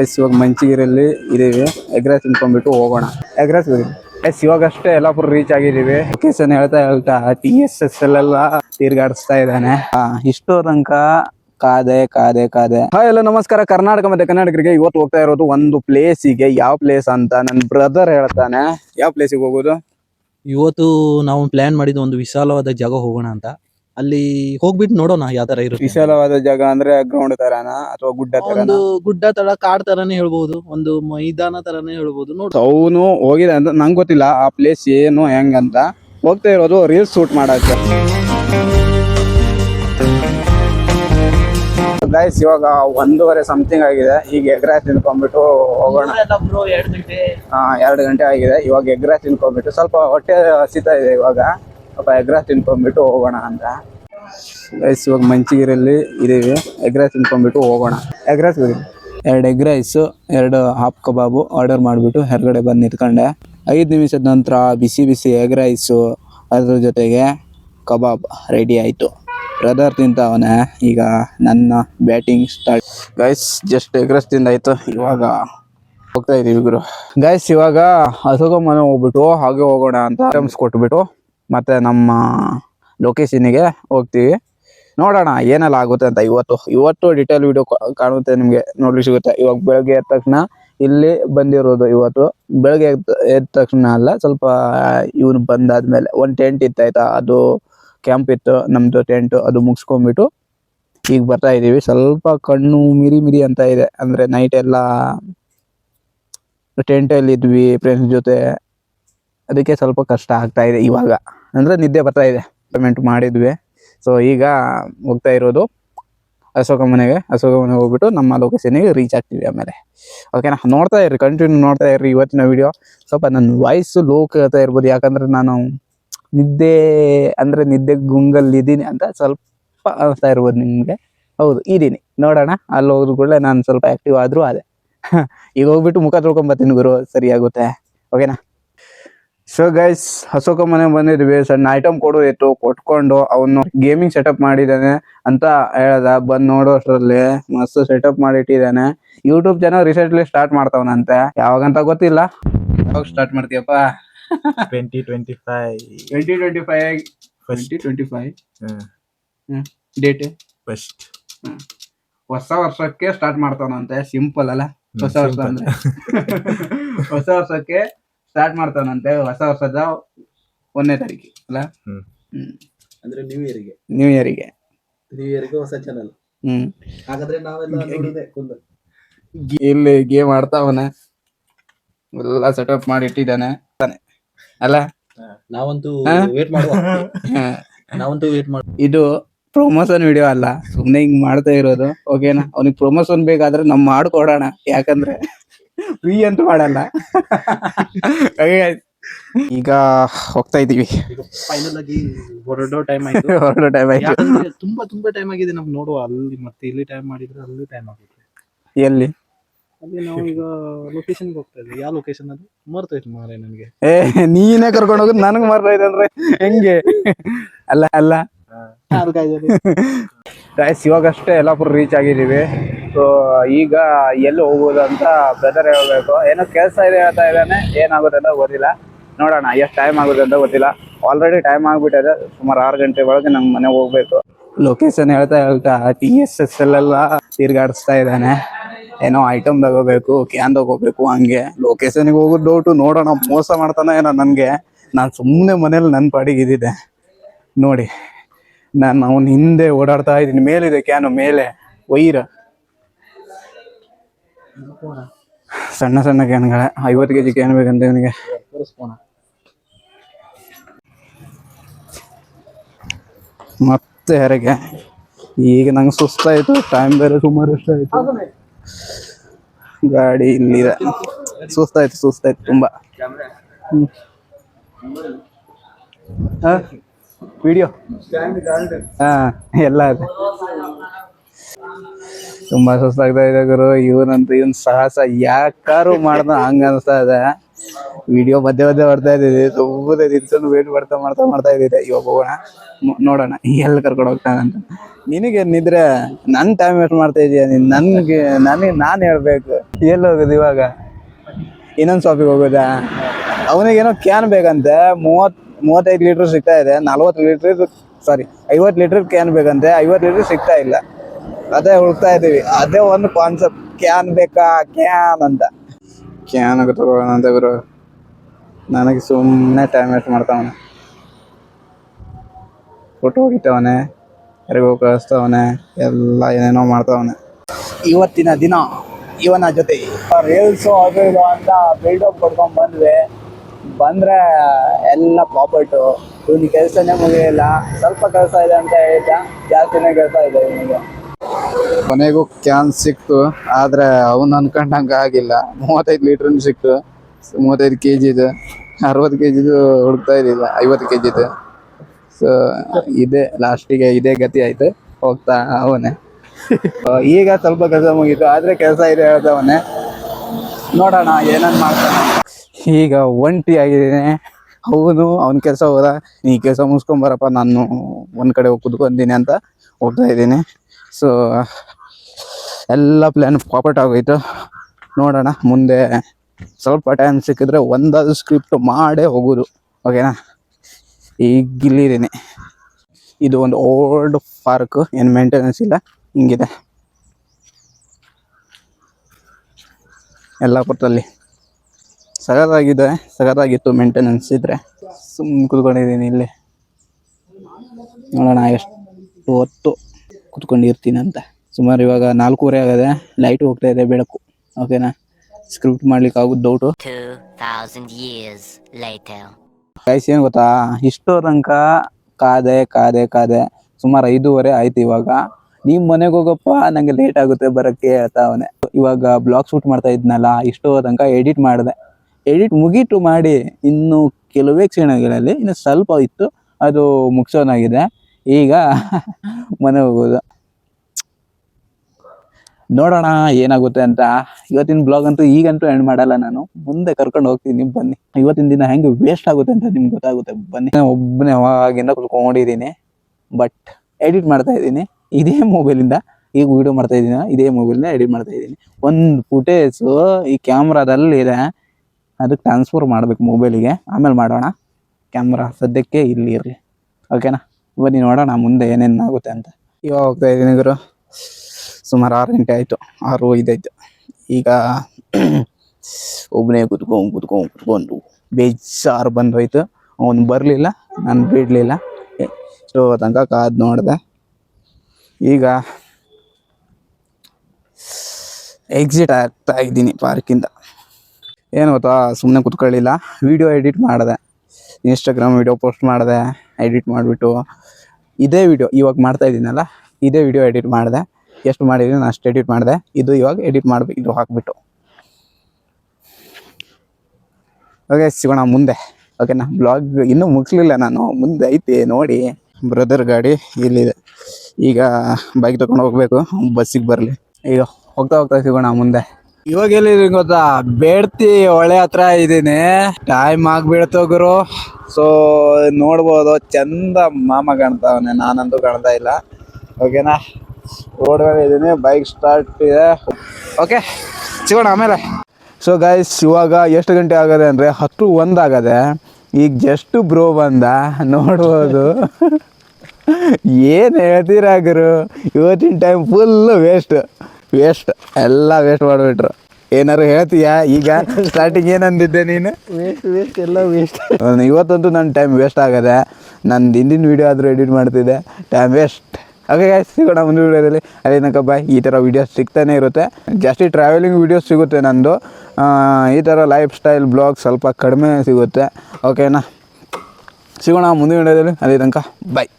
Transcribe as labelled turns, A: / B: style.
A: S ಇವಾಗ ಮಂಚಿಗಿರಲ್ಲಿ ಇದೀವಿ. ಎಗ್ರೆಸ್ ತಿನ್ಕೊಂಡ್ಬಿಟ್ಟು ಹೋಗೋಣ. ಎಗ್ರೆಸ್ ಎಸ್ ಇವಾಗ ಅಷ್ಟೇ ಯಲ್ಲಾಪುರ ರೀಚ್ ಆಗಿದೀವಿ. ಲೊಕೇಶನ್ ಹೇಳ್ತಾ ಹೇಳ್ತಾ ಟಿ ಎಸ್ ಎಸ್ ಎಲ್ಲ ತಿರ್ಗಾಡಿಸ್ತಾ ಇದ್ದಾನೆ. ಇಷ್ಟು ತನಕ ಕಾದೆ ಕಾದೆ ಕಾದೆ. ಹಾಯ್ ಎಲ್ಲ, ನಮಸ್ಕಾರ. ಕರ್ನಾಟಕ ಮತ್ತೆ ಕನ್ನಡಿಗರಿಗೆ ಇವತ್ತು ಹೋಗ್ತಾ ಇರೋದು ಒಂದು ಪ್ಲೇಸಿಗೆ ಯಾವ ಪ್ಲೇಸ್ ಅಂತ ನನ್ನ ಬ್ರದರ್ ಹೇಳ್ತಾನೆ. ಯಾವ ಪ್ಲೇಸಿಗೆ ಹೋಗೋದು?
B: ಇವತ್ತು ನಾವು ಪ್ಲಾನ್ ಮಾಡಿದ್ದು ಒಂದು ವಿಶಾಲವಾದ ಜಾಗ ಹೋಗೋಣ ಅಂತ. ಅಲ್ಲಿ ಹೋಗ್ಬಿಟ್ಟು ನೋಡೋಣ ಯಾವ ತರ ಇರುತ್ತೆ
A: ವಿಶಾಲವಾದ ಜಾಗ ಅಂದ್ರೆ ಗ್ರೌಂಡ್ ತರಾನ ಅಥವಾ ಗುಡ್ಡ ತರ
B: ಒಂದು ಗುಡ್ಡ ತರ ಕಾಡ್ ತರಾನೇ ಹೇಳ್ಬಹುದು ಒಂದು ಮೈದಾನ ತರಾನೇ ಹೇಳ್ಬಹುದು ನೋಡ್
A: ಅವನು ಹೋಗಿದೆ ಅಂತ ನಂಗೆ ಗೊತ್ತಿಲ್ಲ. ಆ ಪ್ಲೇಸ್ ಏನು ಹೆಂಗಂತ ಹೋಗ್ತಾ ಇರೋದು ರೀಲ್ಸ್ ಶೂಟ್ ಮಾಡಕ್ಕೆ. ಗೈಸ್ ಇವಾಗ ಒಂದೂವರೆ ಸಮಥಿಂಗ್ ಆಗಿದೆ. ಈಗ ಎಗ್ ರೈಸ್ ತಿನ್ಕೊಂಡ್ಬಿಟ್ಟು ಹೋಗೋಣ.
B: ಎರಡು ಗಂಟೆ.
A: ಆ, ಎರಡು ಗಂಟೆ ಆಗಿದೆ. ಇವಾಗ ಎಗ್ ರೈಸ್ ತಿನ್ಕೊಂಡ್ಬಿಟ್ಟು ಸ್ವಲ್ಪ ಹೊಟ್ಟೆ ಹಸಿತಾ ಇದೆ ಇವಾಗ. ಸ್ವಲ್ಪ ಎಗ್ ರೈಸ್ ತಿನ್ಕೊಂಡ್ಬಿಟ್ಟು ಹೋಗೋಣ ಅಂತ. ಗೈಸ್ ಇವಾಗ ಮಂಚಿಗಿರಲ್ಲಿ ಇದೀವಿ. ಎಗ್ ರೈಸ್ ತಿನ್ಕೊಂಡ್ಬಿಟ್ಟು ಹೋಗೋಣ. ಎಗ್ ರೈಸ್ ಎರಡು ಎಗ್ ರೈಸು ಎರಡು ಹಾಫ್ ಕಬಾಬು ಆರ್ಡರ್ ಮಾಡಿಬಿಟ್ಟು ಹೊರಗಡೆ ಬಂದು ನಿಂತ್ಕೊಂಡೆ. ಐದು ನಿಮಿಷದ ನಂತರ ಬಿಸಿ ಬಿಸಿ ಎಗ್ ರೈಸು ಅದ್ರ ಜೊತೆಗೆ ಕಬಾಬ್ ರೆಡಿ ಆಯಿತು. ಬ್ರದರ್ ತಿಂತವನೆ ಈಗ ನನ್ನ batting start guys just egg rice ತಿಂದಾಯಿತು. ಇವಾಗ ಹೋಗ್ತಾ ಇದೀವಿ ಗುರು. ಗೈಸ್ ಇವಾಗ ಅಶೋಕ ಮನೆ ಹೋಗ್ಬಿಟ್ಟು ಹಾಗೆ ಹೋಗೋಣ ಅಂತ ಐಟಮ್ಸ್ ಕೊಟ್ಬಿಟ್ಟು ಮತ್ತೆ ನಮ್ಮ ಲೊಕೇಶನ್ಗೆ ಹೋಗ್ತೀವಿ. ನೋಡೋಣ ಏನೆಲ್ಲ ಆಗುತ್ತೆ ಅಂತ ಇವತ್ತು. ಇವತ್ತು ಡಿಟೇಲ್ ವಿಡಿಯೋ ಕಾಣುತ್ತೆ ನಿಮಗೆ, ನೋಡ್ಲಿಕ್ಕೆ ಸಿಗುತ್ತೆ. ಇವಾಗ ಬೆಳಗ್ಗೆ ಎದ್ದ ತಕ್ಷಣ ಇಲ್ಲಿ ಬಂದಿರೋದು ಇವತ್ತು. ಬೆಳಗ್ಗೆ ಎದ್ದ ತಕ್ಷಣ ಅಲ್ಲ, ಸ್ವಲ್ಪ ಇವನು ಬಂದಾದ್ಮೇಲೆ ಒಂದು ಟೆಂಟ್ ಇತ್ತು ಆಯ್ತಾ? ಅದು ಕ್ಯಾಂಪ್ ಇತ್ತು, ನಮ್ದು ಟೆಂಟ್ ಅದು ಮುಗಿಸ್ಕೊಂಡ್ಬಿಟ್ಟು ಈಗ ಬರ್ತಾ ಇದೀವಿ. ಸ್ವಲ್ಪ ಕಣ್ಣು ಮಿರಿ ಮಿರಿ ಅಂತ ಇದೆ. ಅಂದ್ರೆ ನೈಟ್ ಎಲ್ಲ ಟೆಂಟ್ ಅಲ್ಲಿ ಇದ್ವಿ ಫ್ರೆಂಡ್ಸ್ ಜೊತೆ. ಅದಕ್ಕೆ ಸ್ವಲ್ಪ ಕಷ್ಟ ಆಗ್ತಾ ಇದೆ ಇವಾಗ. ಅಂದರೆ ನಿದ್ದೆ ಬರ್ತಾ ಇದೆ. ಪೇಮೆಂಟ್ ಮಾಡಿದ್ವಿ. ಸೊ ಈಗ ಹೋಗ್ತಾ ಇರೋದು ಅಶೋಕ ಮನೆಗೆ. ಅಶೋಕ ಮನೆಗೆ ಹೋಗ್ಬಿಟ್ಟು ನಮ್ಮ ಲೊಕೇಶನಿಗೆ ರೀಚ್ ಆಗ್ತೀವಿ ಆಮೇಲೆ. ಓಕೆನಾ ನೋಡ್ತಾ ಇರ್ರಿ ಕಂಟಿನ್ಯೂ ನೋಡ್ತಾ ಇರ್ರಿ ಇವತ್ತಿನ ವಿಡಿಯೋ ಸ್ವಲ್ಪ ನನ್ನ ವಾಯ್ಸು ಲೋ ಕೇಳ್ತಾ ಇರ್ಬೋದು. ಯಾಕಂದರೆ ನಾನು ನಿದ್ದೆ, ಅಂದರೆ ನಿದ್ದೆ ಗುಂಗಲ್ಲಿದ್ದೀನಿ ಅಂತ ಸ್ವಲ್ಪ ಅನಿಸ್ತಾ ಇರ್ಬೋದು ನಿಮಗೆ. ಹೌದು, ಇದೀನಿ. ನೋಡೋಣ. ಅಲ್ಲಿ ಹೋದ್ರು ಕೂಡಲೇ ನಾನು ಸ್ವಲ್ಪ ಆ್ಯಕ್ಟಿವ್ ಆದರೂ ಅದೇ. ಈಗ ಹೋಗ್ಬಿಟ್ಟು ಮುಖ ತೊಳ್ಕೊಂಬರ್ತೀನಿ ಗುರು. ಸರಿಯಾಗುತ್ತೆ. ಓಕೆನಾ ಸೊ ಗೈಸ್ ಅಶೋಕ ಮನೆ ಬಂದಿದ್ವಿ. ಸಣ್ಣ ಐಟಮ್ ಕೊಡೋದಿತ್ತು ಕೊಟ್ಕೊಂಡು ಅವನು ಗೇಮಿಂಗ್ ಸೆಟಪ್ ಮಾಡಿದ್ದಾನೆ ಅಂತ ಹೇಳ್ದ. ಬಂದ್ ನೋಡೋ ಅಷ್ಟರಲ್ಲಿ. ಮಸ್ತ್ ಸೆಟಪ್ ಮಾಡಿಟ್ಟಿದ್ದಾನೆ ಯೂಟ್ಯೂಬ್ ಚಾನಲ್ ರೀಸೆಂಟ್ಲಿ ಸ್ಟಾರ್ಟ್ ಮಾಡ್ತಾವನಂತೆ. ಯಾವಾಗಂತ ಗೊತ್ತಿಲ್ಲ. ಯಾವಾಗ start ಮಾಡ್ತೀಯಪ್ಪ?
C: Twenty twenty five
A: twenty twenty five twenty twenty five date
C: first
A: ಹೊಸ ವರ್ಷಕ್ಕೆ ಸ್ಟಾರ್ಟ್ ಮಾಡ್ತಾವನಂತೆ. ಸಿಂಪಲ್ ಅಲ್ಲ? ಹೊಸ ವರ್ಷ ಅಂದ್ರೆ. ಹೊಸ ವರ್ಷಕ್ಕೆ ಸ್ಟಾರ್ಟ್ ಮಾಡ್ತಾನಂತೆ ಹೊಸ ವರ್ಷದ ಒಂದನೇ ತಾರೀಕು ಅಲ್ಲ?
C: ಹ್ಮ್.
A: ಹ್ಮ್.
B: ಅಂದ್ರೆ ನ್ಯೂ ಇಯರ್ಗೆ
A: ನ್ಯೂ ಇಯರ್ಗೆ
B: ನ್ಯೂ ಇಯರ್ಗೆ ಹೊಸ ಚಾನಲ್
A: ಹ್ಮ್.
B: ಹಾಗಾದ್ರೆ ನಾವೆಲ್ಲ ನೋಡಿದೆ ಕುಂದ.
A: ಇಲ್ಲಿ ಗೇಮ್ ಆಡ್ತಾವನೆ. ಎಲ್ಲ ಸೆಟಪ್ ಮಾಡಿ ಇಟ್ಟಿದ್ದಾನೆ. ತಾನೆ. ಅಲ್ಲ?
B: ನಾವಂತೂ
A: ಹಾ?
B: ವೇಟ್ ಮಾಡುವ.
A: ಹ.
B: ನಾವಂತೂ ವೇಟ್ ಮಾಡ
A: ಇದು ಪ್ರಮೋಷನ್ ವಿಡಿಯೋ ಅಲ್ಲ. ಸುಮ್ನೆ ಹಿಂಗ್ ಮಾಡ್ತಾ ಇರೋದು. ಓಕೆನಾ ಅವ್ನಿಗೆ ಪ್ರಮೋಷನ್ ಬೇಕಾದ್ರೆ ನಮ್ ಮಾಡ್ಕೊಡೋಣ. ಯಾಕಂದ್ರೆ ಫ್ರೀ ಅಂತ ಮಾಡಲ್ಲ. ಈಗ ಹೋಗ್ತಾ ಇದೀವಿ.
B: ಫೈನಲ್ ಆಗಿ ಹೊರಡೋ ಟೈಮ್ ಆಯ್ತು.
A: ಹೊರಡೋ ಟೈಮ್ ಆಯ್ತು.
B: ಯಾಕಂದ್ರೆ ತುಂಬಾ ತುಂಬಾ ಟೈಮ್ ಆಗಿದೆ ನಮ್ಗೆ ನೋಡುವ. ಅಲ್ಲಿ ಮತ್ತೆ ಇಲ್ಲಿ ಟೈಮ್ ಮಾಡಿದ್ರೆ ಅಲ್ಲಿ ಟೈಮ್ ಆಗುತ್ತೆ.
A: ಎಲ್ಲಿ?
B: ಅಲ್ಲಿ ನಾವು ಈಗ ಲೊಕೇಶನ್ ಹೋಗ್ತಾ ಇದ್ವಿ. ಯಾವ ಲೊಕೇಶನ್ ಅದು? ಮರ್ತೋಯ್ತು ಮಾರೆ ನನಗೆ.
A: ಏ ನೀನೇ ಕರ್ಕೊಂಡು ಹೋಗೋದು ನನಗೆ ಮಾರ್ತಾ ಅಂದ್ರೆ ಹೆಂಗೆ? ಅಲ್ಲ ಅಲ್ಲ. ಇವಾಗಷ್ಟೇ ಯಲ್ಲಾಪುರ ರೀಚ್ ಆಗಿದೀವಿ ಸೊ ಈಗ ಎಲ್ಲಿ ಹೋಗೋದು ಅಂತ ಬ್ರದರ್ ಹೇಳಬೇಕು. ಏನೋ ಕೆಲಸ ಇದೆ ಹೇಳ್ತಾ ಇದ್ದಾನೆ. ಏನಾಗುತ್ತೆ ಅಂತ ಗೊತ್ತಿಲ್ಲ. ನೋಡೋಣ, ಎಷ್ಟು ಟೈಮ್ ಆಗುತ್ತೆ ಅಂತ ಗೊತ್ತಿಲ್ಲ. ಆಲ್ರೆಡಿ ಟೈಮ್ ಆಗಿಬಿಟ್ಟಿದೆ. ಸುಮಾರು ಆರು ಗಂಟೆ ಒಳಗೆ ನಮ್ಮ ಮನೆಗೆ ಹೋಗ್ಬೇಕು. ಲೊಕೇಶನ್ ಹೇಳ್ತಾ ಹೇಳ್ತಾ ಟಿ ಎಸ್ ಎಸ್ ಎಲ್ಲ ತಿರ್ಗಾಡಿಸ್ತಾ ಇದ್ದಾನೆ. ಏನೋ ಐಟಮ್ ತಗೋಬೇಕು ಕ್ಯಾನ್ ತಗೋಬೇಕು ಹಂಗೆ. ಲೊಕೇಶನ್ಗೆ ಹೋಗೋ ಡೌಟು ನೋಡೋಣ, ಮೋಸ ಮಾಡ್ತಾನೆ ಏನೋ ನನಗೆ. ನಾನು ಸುಮ್ಮನೆ ಮನೇಲಿ ನನ್ನ ಪಾಡಿಗೆ ಇದ್ದಿದ್ದೆ. ನೋಡಿ, ನಾನು ಅವನ ಹಿಂದೆ ಓಡಾಡ್ತಾ ಇದ್ದೀನಿ. ಮೇಲಿದೆ ಕ್ಯಾನು ಮೇಲೆ. ವೈರ. ಸಣ್ಣ ಸಣ್ಣ ಕ್ಯಾನ್ಗಳೇ. ಐವತ್ತು ಕೆ ಜಿ ಕ್ಯಾನ್ ಬೇಕಂತ ಇವನಿಗೆ. ಮತ್ತೆ ಹೆರಿಗೆ ಈಗ ನಂಗೆ ಸುಸ್ತಾಯ್ತು ಟೈಮ್ ಬೇರೆ ಸುಮಾರು ಇಷ್ಟ ಆಯ್ತು. ಗಾಡಿ ಇಲ್ಲಿದೆ. ಸುಸ್ತಾಯ್ತು ಸುಸ್ತಾಯ್ತು ತುಂಬಾ. ವಿಡಿಯೋ ಹಾ, ಎಲ್ಲ ಇದೆ ತುಂಬಾ ಸುಸ್ತಾಗ್ತಾ ಇದೆ ಗುರು. ಇವನಂತ ಇವನ್ ಸಾಹಸ ಯಾಕಾರು ಮಾಡ್ದ ಹಂಗ ಅನ್ಸ್ತಾ ಇದೆ. ವಿಡಿಯೋ ಮಧ್ಯೆ ಮಧ್ಯೆ ಬರ್ತಾ ಇದ್ದೀವಿ. ತುಂಬ ದಿವ್ಸ ವೇಟ್ ಮಾಡ್ತಾ ಮಾಡ್ತಾ ಮಾಡ್ತಾ ಇದ್ದಿದೆ ಇವಾಗ ಹೋಗೋಣ. ನೋಡೋಣ. ಎಲ್ಲಿ ಕರ್ಕೊಂಡು ಹೋಗ್ತಾನೆ ಅಂತ. ನಿನಗೆ ನಿದ್ರೆ ನನ್ ಟೈಮ್ ವೇಸ್ಟ್ ಮಾಡ್ತಾ ಇದೀಯ? ನೀನ್ ನನ್ಗೆ, ನನಗೆ ನಾನು ಹೇಳ್ಬೇಕು. ಎಲ್ಲಿ ಹೋಗುದು ಇವಾಗ? ಇನ್ನೊಂದ್ ಶಾಪಿಗೆ ಹೋಗೋದಾ? ಅವನಿಗೇನೋ ಕ್ಯಾನ್ ಬೇಕಂತೆ. ಮೂವತ್ ಮೂವತ್ತೈದು ಲೀಟರ್ ಸಿಗ್ತಾ ಇದೆ. ನಲ್ವತ್ತು ಲೀಟರ್ ಸಾರಿ ಐವತ್ತು ಲೀಟರ್ ಕ್ಯಾನ್ ಬೇಕಂತೆ. ಐವತ್ತು ಲೀಟರ್ ಸಿಗ್ತಾ ಇಲ್ಲ. ಅದೇ ಉಳ್ತಾ ಇದೀವಿ ಅದೇ ಒಂದು ಕಾನ್ಸೆಪ್ಟ್ ಕ್ಯಾನ್ ಬೇಕಾ? ಕ್ಯಾನ್ ಅಂತ. ಕ್ಯಾನ್ ತಗೋಣ ಅಂತ ಗುರು. ನನಗೆ ಸುಮ್ಮನೆ ಟೈಮ್ ವೇಸ್ಟ್ ಮಾಡ್ತಾವನೆ. ಫೋಟೋ ಹೋಗಿತ್ತವನೆ ಯಾರಿಗೋ ಕಳಿಸ್ತಾವನೆ ಎಲ್ಲ ಏನೇನೋ ಮಾಡ್ತಾವನೆ. ಇವತ್ತಿನ ದಿನ ಇವನ ಜೊತೆ. ರೀಲ್ಸು ಅದು ಇದು ಅಂತ ಬಿಲ್ಡಪ್ ಕೊಡ್ಕೊಂಡ್ ಬಂದ್ವಿ. ಬಂದ್ರೆ ಎಲ್ಲ ಪ್ರಾಪರ್ಟು ಇವನಿಗೆ ಕೆಲಸನೇ ಮುಗಿಯಲ್ಲ. ಸ್ವಲ್ಪ ಕೆಲಸ ಇದೆ ಅಂತ ಹೇಳ್ತಾ ಜಾಸ್ತಿನೇ ಕೆಲಸ ಇದೆ ಇವನಿಗೆ. ಕೊನೆಗೂ ಕ್ಯಾನ್ ಸಿಕ್ತು, ಆದ್ರೆ ಅವನ್ ಅನ್ಕೊಂಡಂಗೆ ಆಗಿಲ್ಲ. ಮೂವತ್ತೈದು ಲೀಟರ್ ಸಿಕ್ತು. ಮೂವತ್ತೈದು ಕೆ ಜಿದು ಅರವತ್ತು ಕೆ ಜಿದು ಹುಡುಕ್ತಾ ಇದ್ದಿಲ್ಲ, ಐವತ್ತು ಕೆ ಜಿದು ಸೊ ಇದೇ ಲಾಸ್ಟಿಗೆ ಇದೇ ಗತಿ ಆಯ್ತು. ಹೋಗ್ತಾ ಅವನೇ. ಈಗ ಸ್ವಲ್ಪ ಕೆಲಸ ಮುಗೀತು, ಆದ್ರೆ ಕೆಲಸ ಇದೆ ಹೇಳ್ದವನೇ. ನೋಡೋಣ, ಏನನ್ ಮಾಡ್ತಾನೆ. ಈಗ ಒಂಟಿ ಆಗಿದ್ದೀನಿ. ಅವನು, ಅವನ ಕೆಲಸ ಹೋದ, ನೀ ಕೆಲಸ ಮುಗಿಸ್ಕೊಂಬರಪ್ಪ ನಾನು ಒಂದ್ ಕಡೆ ಹೋಗಿ ಕುತ್ಕೊಂತೀನಿ ಅಂತ ಹೋಗ್ತಾ ಇದ್ದೀನಿ. ಸೊ ಎಲ್ಲ ಪ್ಲ್ಯಾನ್ ಪಾಪಟ್ ಆಗೋಯ್ತು ನೋಡೋಣ, ಮುಂದೆ ಸ್ವಲ್ಪ ಟೈಮ್ ಸಿಕ್ಕಿದ್ರೆ ಒಂದಾದ ಸ್ಕ್ರಿಪ್ಟ್ ಮಾಡೇ ಹೋಗೋದು. ಓಕೆನಾ ಈಗ ಇಲ್ಲಿದ್ದೀನಿ. ಇದು ಒಂದು ಓಲ್ಡ್ ಪಾರ್ಕ್ ಏನು ಮೇಂಟೆನೆನ್ಸ್ ಇಲ್ಲ, ಹಿಂಗಿದೆ. ಎಲ್ಲ ಯಲ್ಲಾಪುರದಲ್ಲಿ ಸಗದಾಗಿದೆ, ಸಗದಾಗಿತ್ತು ಮೇಂಟೆನೆನ್ಸ್ ಇದ್ರೆ. ಸುಮ್ಮನೆ ಕುತ್ಕೊಂಡಿದ್ದೀನಿ ಇಲ್ಲಿ. ನೋಡೋಣ, ಎಷ್ಟು ಹೊತ್ತು. ಕುತ್ಕೊಂಡಿರ್ತೀನಿ ಅಂತ ಸುಮಾರು ಇವಾಗ ನಾಲ್ಕೂವರೆ ಆಗದೆ ಲೈಟ್ ಹೋಗ್ತಾ ಇದೆ ಬೆಳಕು. ಓಕೆನಾ ಸ್ಕ್ರಿಪ್ಟ್ ಮಾಡ್ಲಿಕ್ಕೆ ಆಗುದು ಡೌಟು
D: 2,000 years later.
A: ಗೈಸ್ ಏನು ಗೊತ್ತಾ? ಇಷ್ಟೋ ತನಕ ಕಾದೆ ಕಾದೆ ಕಾದೆ ಸುಮಾರು ಐದೂವರೆ ಆಯ್ತು ಇವಾಗ. ನೀವ್ ಮನೆಗೆ ಹೋಗಪ್ಪ ನಂಗೆ ಲೇಟ್ ಆಗುತ್ತೆ ಬರಕ್ಕೆ ಹೇಳ್ತಾ ಅವನೆ. ಇವಾಗ ಬ್ಲಾಗ್ ಶೂಟ್ ಮಾಡ್ತಾ ಇದ್ನಲ್ಲ ಇಷ್ಟೋ ತನಕ ಎಡಿಟ್ ಮಾಡಿದೆ. ಎಡಿಟ್ ಮುಗೀತು ಮಾಡಿ ಇನ್ನು ಕೆಲವೇ ಕ್ಷಣಗಳಲ್ಲಿ ಇನ್ನು ಸ್ವಲ್ಪ ಇತ್ತು ಅದು ಮುಗಿಸೋನಾಗಿದೆ. ಈಗ ಮನೆ ಹೋಗೋದು. ನೋಡೋಣ ಏನಾಗುತ್ತೆ ಅಂತ. ಇವತ್ತಿನ ಬ್ಲಾಗ್ ಅಂತೂ ಈಗಂತೂ ಎಂಡ್ ಮಾಡಲ್ಲ ನಾನು. ಮುಂದೆ ಕರ್ಕೊಂಡು ಹೋಗ್ತೀನಿ, ಬನ್ನಿ. ಇವತ್ತಿನ ದಿನ ಹೆಂಗೆ ವೇಸ್ಟ್ ಆಗುತ್ತೆ ಅಂತ ನಿಮ್ಗೆ ಗೊತ್ತಾಗುತ್ತೆ, ಬನ್ನಿ. ನಾನು ಒಬ್ಬನೇ ಅವಾಗಿಂದ ಕುತ್ಕೊಂಡಿದ್ದೀನಿ ಬಟ್ ಎಡಿಟ್ ಮಾಡ್ತಾ ಇದ್ದೀನಿ. ಇದೇ ಮೊಬೈಲಿಂದ ಈಗ ವಿಡಿಯೋ ಮಾಡ್ತಾ ಇದ್ದೀನಿ, ಇದೇ ಮೊಬೈಲಿಂದ ಎಡಿಟ್ ಮಾಡ್ತಾ ಇದ್ದೀನಿ. ಒಂದು ಫುಟೇಜು ಈ ಕ್ಯಾಮ್ರಾದಲ್ಲಿ ಇದೆ. ಅದಕ್ಕೆ ಟ್ರಾನ್ಸ್ಫರ್ ಮಾಡ್ಬೇಕು ಮೊಬೈಲಿಗೆ ಆಮೇಲೆ ಮಾಡೋಣ. ಕ್ಯಾಮ್ರಾ ಸದ್ಯಕ್ಕೆ ಇಲ್ಲಿ ಇರಲಿ. ಓಕೆನಾ ಬನ್ನಿ ನೋಡೋಣ ಮುಂದೆ ಏನೇನು ಆಗುತ್ತೆ ಅಂತ. ಇವಾಗ ಹೋಗ್ತಾ ಇದ್ದೀನಿ ಗುರು. ಸುಮಾರು ಆರು ಗಂಟೆ ಆಯಿತು. ಆರು ಐದಾಯ್ತು ಈಗ ಒಬ್ಬನೇ ಕುತ್ಕೊಂಡು ಕುತ್ಕೊಂಡು ಕುತ್ಕೊಂಡು ಬೇಜಾರು ಬಂದೋಯ್ತು. ಅವನು ಬರಲಿಲ್ಲ, ನಾನು ಬಿಡಲಿಲ್ಲ. ಸೊ ತನಕ ಕಾದು ನೋಡಿದೆ. ಈಗ ಎಕ್ಸಿಟ್ ಆಗ್ತಾ ಇದ್ದೀನಿ ಪಾರ್ಕಿಂದ ಏನು ಗೊತ್ತಾ ಸುಮ್ಮನೆ ಕುತ್ಕೊಳ್ಳಿಲ್ಲ. ವೀಡಿಯೋ ಎಡಿಟ್ ಮಾಡಿದೆ. ಇನ್ಸ್ಟಾಗ್ರಾಮ್ ವೀಡಿಯೋ ಪೋಸ್ಟ್ ಮಾಡಿದೆ. ಎಡಿಟ್ ಮಾಡಿಬಿಟ್ಟು ಇದೇ ವಿಡಿಯೋ ಇವಾಗ ಮಾಡ್ತಾ ಇದ್ದೀನಲ್ಲ, ಇದೇ ವಿಡಿಯೋ ಎಡಿಟ್ ಮಾಡಿದೆ. ಎಷ್ಟು ಮಾಡಿದ್ದೀನಿ ನಾನು ಅಷ್ಟು ಎಡಿಟ್ ಮಾಡಿದೆ. ಇದು ಇವಾಗ ಎಡಿಟ್ ಮಾಡಬೇಕು ಇದು ಹಾಕ್ಬಿಟ್ಟು. ಓಕೆ ಸಿಗೋಣ ಮುಂದೆ. ಓಕೆನಾ ಬ್ಲಾಗ್ ಇನ್ನೂ ಮುಗಿಸ್ಲಿಲ್ಲ ನಾನು. ಮುಂದೆ ಐತಿ, ನೋಡಿ. ಬ್ರದರ್ ಗಾಡಿ ಇಲ್ಲಿದೆ. ಈಗ ಬೈಕ್ ತೊಗೊಂಡು ಹೋಗ್ಬೇಕು. ಬಸ್ಸಿಗೆ ಬರಲಿ. ಈಗ ಹೋಗ್ತಾ ಹೋಗ್ತಾ ಸಿಗೋಣ ಮುಂದೆ. ಇವಾಗ ಎಲ್ಲಿ ಗೊತ್ತಾ? ಬೇಡ್ತಿ ಹೊಳೆ ಹತ್ರ ಇದ್ದೀನಿ. ಟೈಮ್ ಗುರು. ಸೊ ನೋಡ್ಬೋದು. ಚಂದ ಮಾಮ ಕಾಣ್ತಾವನೆ. ನಾನಂತೂ ಕಾಣ್ತಾ ಇಲ್ಲ. ಓಕೆನಾ ರೋಡ್ ಇದ್ದೀನಿ. ಬೈಕ್ ಸ್ಟಾರ್ಟ್ ಇದೆ. ಓಕೆ ಸಿಗೋಣ ಆಮೇಲೆ. ಸೊ ಗೈಸ್ ಇವಾಗ ಎಷ್ಟು ಗಂಟೆ ಆಗದೆ ಅಂದರೆ ಹತ್ತು ಒಂದಾಗದೆ ಈಗ ಜಸ್ಟ್ ಬ್ರೋ ಬಂದ. ನೋಡ್ಬೋದು. ಏನು ಹೇಳ್ತೀರಾ ಗುರು? ಇವತ್ತಿನ ಟೈಮ್ ಫುಲ್ ವೇಸ್ಟ್ ವೇಸ್ಟ್ ಎಲ್ಲ ವೇಸ್ಟ್ ಮಾಡಿಬಿಟ್ರು. ಏನಾರು ಹೇಳ್ತೀಯಾ? ಈಗ ಸ್ಟಾರ್ಟಿಂಗ್ ಏನಂದಿದ್ದೆ ನೀನು?
B: ವೇಸ್ಟ್ ವೇಸ್ಟ್ ಎಲ್ಲ ವೇಸ್ಟ್
A: ಇವತ್ತಂತೂ ನನ್ನ ಟೈಮ್ ವೇಸ್ಟ್ ಆಗದೆ ನಂದು ಹಿಂದಿನ ವೀಡಿಯೋ ಆದರೂ ಎಡಿಟ್ ಮಾಡ್ತಿದ್ದೆ. ಟೈಮ್ ವೇಸ್ಟ್ ಓಕೆ ಗಾಯ್ಸ್ ಸಿಗೋಣ ಮುಂದಿನ ವೀಡಿಯೋದಲ್ಲಿ. ಅದೇನಕ್ಕಪ್ಪ ಈ ಥರ ವೀಡಿಯೋಸ್ ಸಿಗ್ತಾನೆ ಇರುತ್ತೆ. ಜಾಸ್ತಿ ಟ್ರಾವೆಲಿಂಗ್ ವೀಡಿಯೋಸ್ ಸಿಗುತ್ತೆ ನಂದು. ಈ ಥರ ಲೈಫ್ ಸ್ಟೈಲ್ ಬ್ಲಾಗ್ ಸ್ವಲ್ಪ ಕಡಿಮೆ ಸಿಗುತ್ತೆ. ಓಕೆನಾ ಸಿಗೋಣ ಮುಂದಿನ ವೀಡಿಯೋದಲ್ಲಿ. ಅದೇ ತನಕ ಬಾಯ್